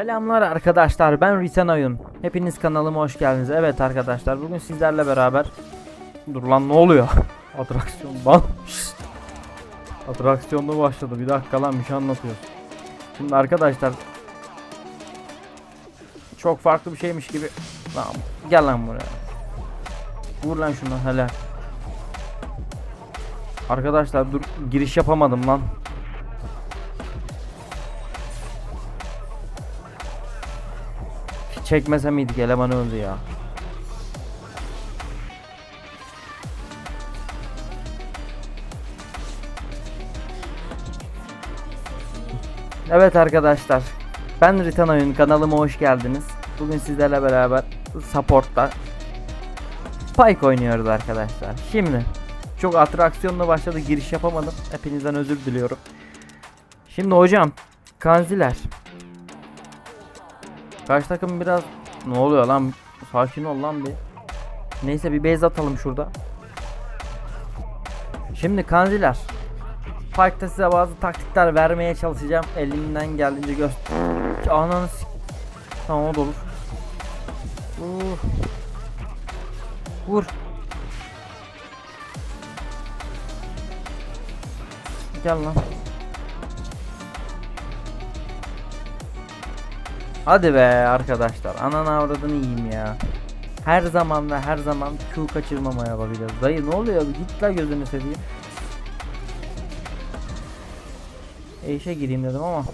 Selamlar arkadaşlar ben Ritan Oyun. Hepiniz kanalıma hoş geldiniz. Evet arkadaşlar bugün sizlerle beraber Dur lan ne oluyor? Atraksiyon. Şşt. Atraksiyonda başladı. Bir dakika lan bir şey anlatıyoruz. Şimdi arkadaşlar çok farklı bir şeymiş gibi. Lan gel lan buraya. Vur lan şunu hele. Arkadaşlar dur giriş yapamadım lan. Çekmese miydik eleman öldü ya. Evet arkadaşlar. Ben Ritan Oyun kanalıma hoş geldiniz. Bugün sizlerle beraber support'ta Pike oynuyoruz arkadaşlar. Şimdi çok atraksiyonla başladı giriş yapamadım. Hepinizden özür diliyorum. Şimdi hocam kanziler. Karşı takım biraz ne oluyor lan? Sakin ol lan bir. Neyse bir base atalım şurada. Şimdi kanziler. Parkta size bazı taktikler vermeye çalışacağım. Elimden geldiğince göster. Ananı s- Tamam o da olur. Uh. Vur. Gel lan. Hadi be arkadaşlar. Ananı avradını yiyeyim ya. Her zaman ve her zaman Q kaçırmamaya bakacağız. Dayı ne oluyor? Git la gözünü seveyim. E işe gireyim dedim ama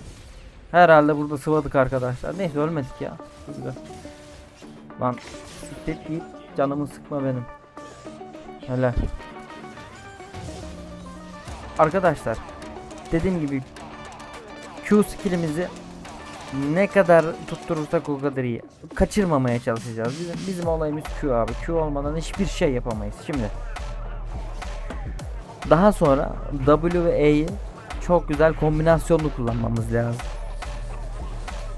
herhalde burada sıvadık arkadaşlar. Neyse ölmedik ya. Güzel. Lan siktir git canımı sıkma benim. Helal. Arkadaşlar dediğim gibi Q skillimizi ne kadar tutturursak o kadar iyi. Kaçırmamaya çalışacağız. Bizim, bizim olayımız Q abi. Q olmadan hiçbir şey yapamayız. Şimdi daha sonra W ve E'yi çok güzel kombinasyonlu kullanmamız lazım.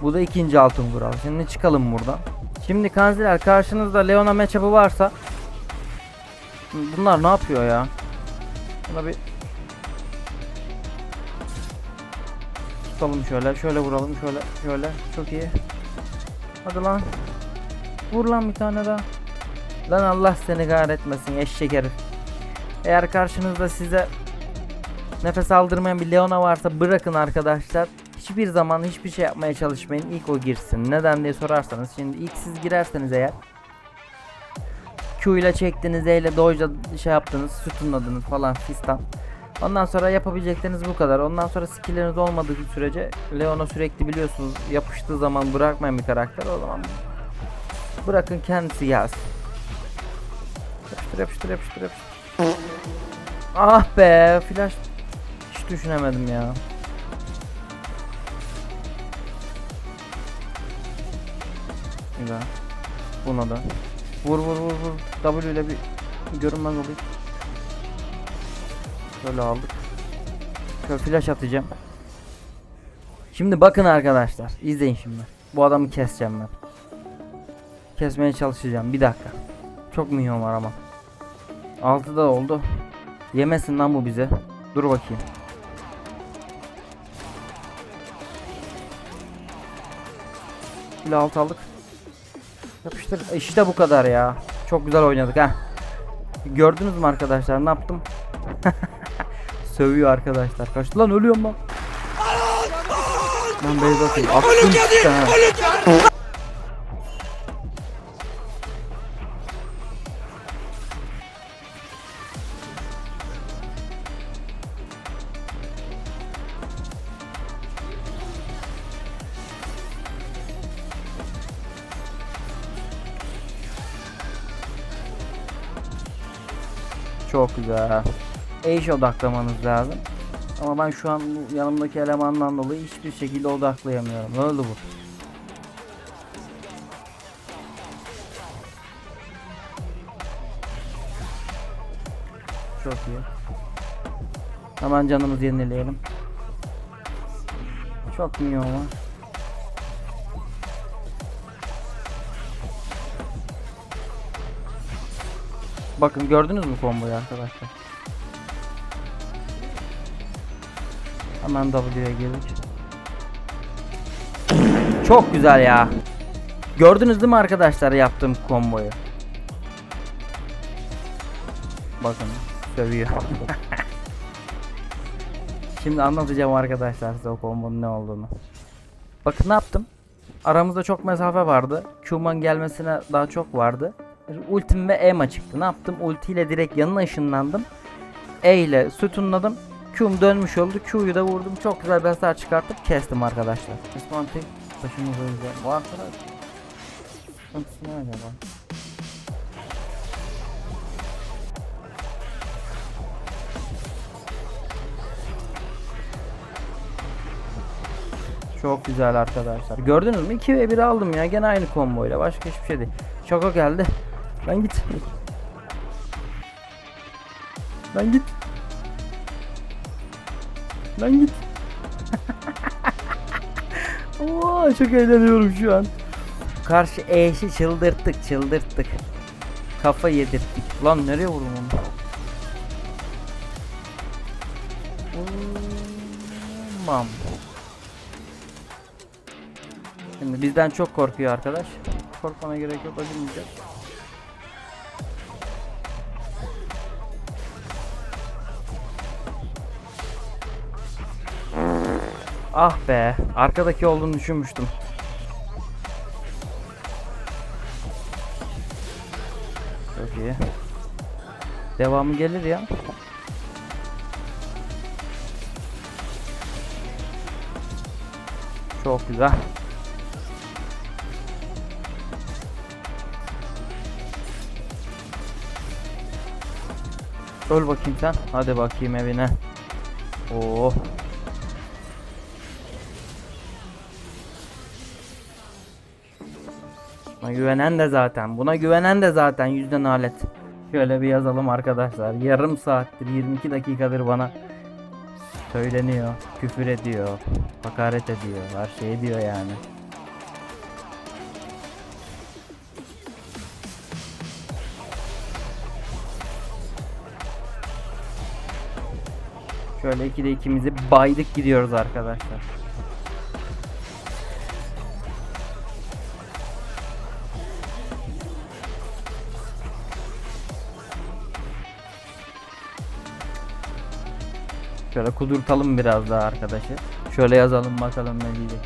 Bu da ikinci altın kural. Şimdi çıkalım buradan. Şimdi kanziler karşınızda Leona matchup'ı varsa Bunlar ne yapıyor ya? Buna bir Tutalım şöyle, şöyle vuralım, şöyle, şöyle. Çok iyi. Hadi lan. Vur lan bir tane daha. Lan Allah seni kahretmesin eşek herif. Eğer karşınızda size nefes aldırmayan bir Leona varsa bırakın arkadaşlar. Hiçbir zaman hiçbir şey yapmaya çalışmayın. İlk o girsin. Neden diye sorarsanız şimdi ilk siz girerseniz eğer Q ile çektiniz, E ile Doge'la şey yaptınız, sütunladınız falan fistan. Ondan sonra yapabilecekleriniz bu kadar. Ondan sonra skillleriniz olmadığı sürece Leon'a sürekli biliyorsunuz yapıştığı zaman bırakmayan bir karakter. O zaman bırakın kendisi gelsin. Yapıştır yapıştır yapıştır yapıştır. Ah be flash hiç düşünemedim ya. Güzel. Buna da. Vur vur vur vur. W ile bir görünmez olayım. Şöyle aldık. Şöyle flash atacağım. Şimdi bakın arkadaşlar. izleyin şimdi. Bu adamı keseceğim ben. Kesmeye çalışacağım. Bir dakika. Çok minyon var ama. 6 da oldu. Yemesin lan bu bize. Dur bakayım. Şöyle alt aldık. Yapıştır. İşte bu kadar ya. Çok güzel oynadık ha. Gördünüz mü arkadaşlar ne yaptım? Sövüyor arkadaşlar. Kaçtı lan ölüyorum lan. Ben beyaz atayım. İşte ha. Çok güzel. Eş odaklamanız lazım. Ama ben şu an yanımdaki elemandan dolayı hiçbir şekilde odaklayamıyorum. Öldü bu. Çok iyi. Hemen canımızı yenileyelim. Çok minyon var. Bakın gördünüz mü komboyu arkadaşlar? Hemen W'ye girdik. Çok güzel ya. Gördünüz değil mi arkadaşlar yaptığım komboyu? Bakın sövüyor. Şimdi anlatacağım arkadaşlar size o kombonun ne olduğunu. Bakın ne yaptım? Aramızda çok mesafe vardı. Q'man gelmesine daha çok vardı. Ultim ve E'ma çıktı. Ne yaptım? Ulti ile direkt yanına ışınlandım. E ile sütunladım. Q'm dönmüş oldu. Q'yu da vurdum. Çok güzel bir hasar çıkartıp kestim arkadaşlar. Osman tek başımıza özel. Bu arkadaş sıkıntısı ne acaba? Çok güzel arkadaşlar. Gördünüz mü? 2 ve 1 aldım ya. Gene aynı komboyla. Başka hiçbir şey değil. Şoko geldi. Lan git. Lan git. Lan git. Oo, çok eğleniyorum şu an. Karşı eşi çıldırttık çıldırttık. Kafa yedirttik. Lan nereye vurdum onu? Tamam. Şimdi bizden çok korkuyor arkadaş. Korkmana gerek yok acımayacak. Ah be, arkadaki olduğunu düşünmüştüm. Çok iyi. Devamı gelir ya. Çok güzel. Öl bakayım sen. Hadi bakayım evine. Oo. Buna güvenen de zaten. Buna güvenen de zaten yüzden alet. Şöyle bir yazalım arkadaşlar. Yarım saattir 22 dakikadır bana söyleniyor. Küfür ediyor. Hakaret ediyor. Her şey diyor yani. Şöyle ikide ikimizi baydık gidiyoruz arkadaşlar. Şöyle kudurtalım biraz daha arkadaşı. Şöyle yazalım bakalım ne diyecek.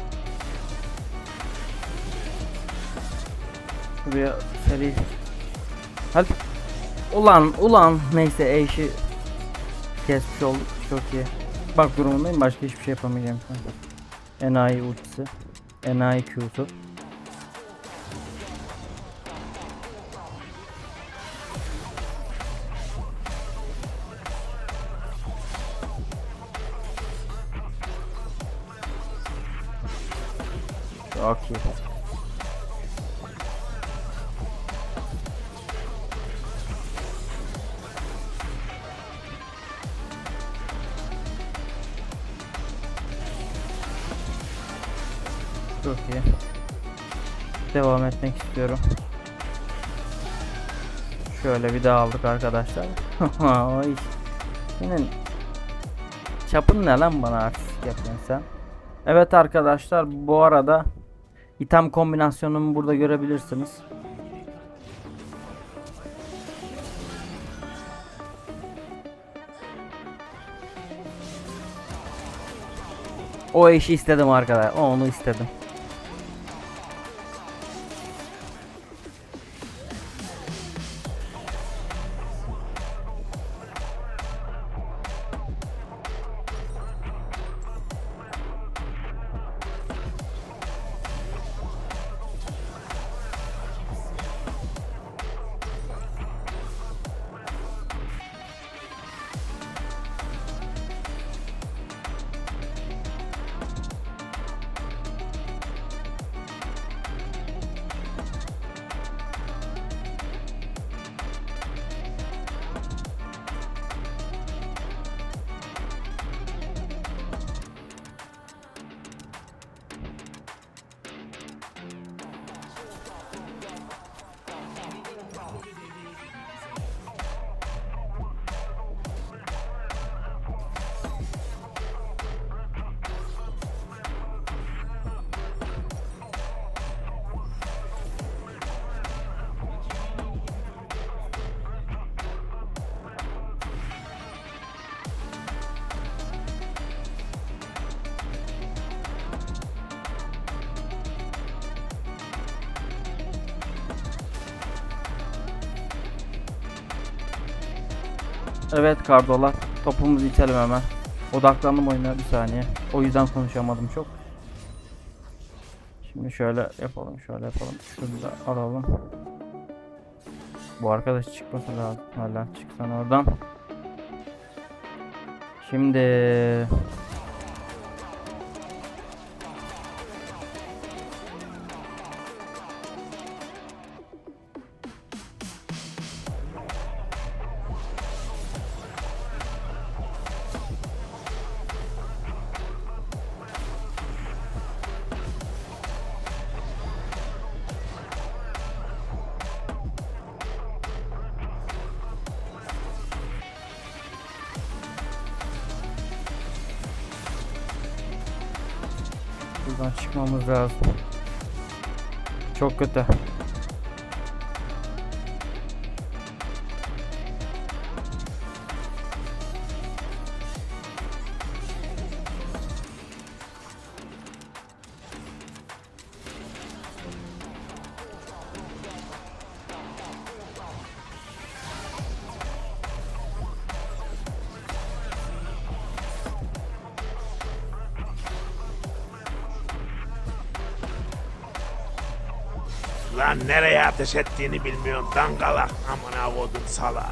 Buraya seri. Hadi. Ulan ulan neyse eşi kesmiş olduk çok iyi. Bak durumundayım başka hiçbir şey yapamayacağım. Enayi ultisi. Enayi Q'su. Çok iyi. Devam etmek istiyorum. Şöyle bir daha aldık arkadaşlar. Senin çapın ne lan bana artistik yapıyorsun sen? Evet arkadaşlar bu arada item kombinasyonumu burada görebilirsiniz. O eşi istedim arkadaşlar. Onu istedim. Evet Kardola. Topumuzu itelim hemen. Odaklandım oyuna bir saniye. O yüzden konuşamadım çok. Şimdi şöyle yapalım, şöyle yapalım. Şunu da alalım. Bu arkadaş çıkması lazım. Hala çıksan oradan. Şimdi buradan çıkmamız lazım. Çok kötü. Lan nereye ateş ettiğini bilmiyorum dangalak amına kodum sala.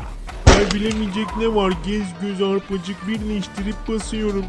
Ay bilemeyecek ne var gez göz arpacık birleştirip basıyorum.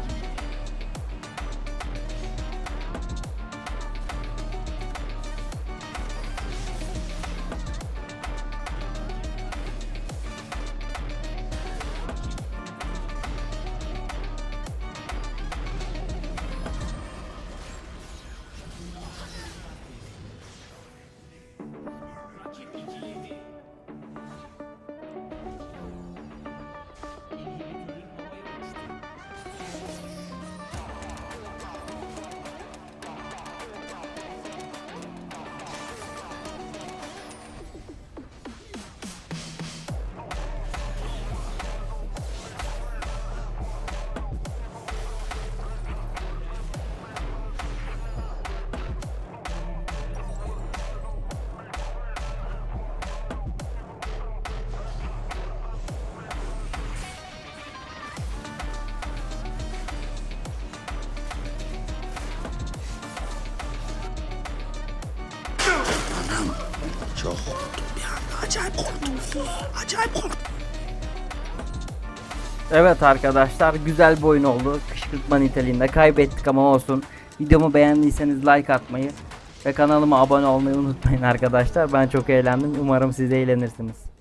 Korktum bir anda acayip korktum. Acayip korktum. Evet arkadaşlar güzel bir oyun oldu. Kışkırtma niteliğinde kaybettik ama olsun. Videomu beğendiyseniz like atmayı ve kanalıma abone olmayı unutmayın arkadaşlar. Ben çok eğlendim. Umarım siz de eğlenirsiniz.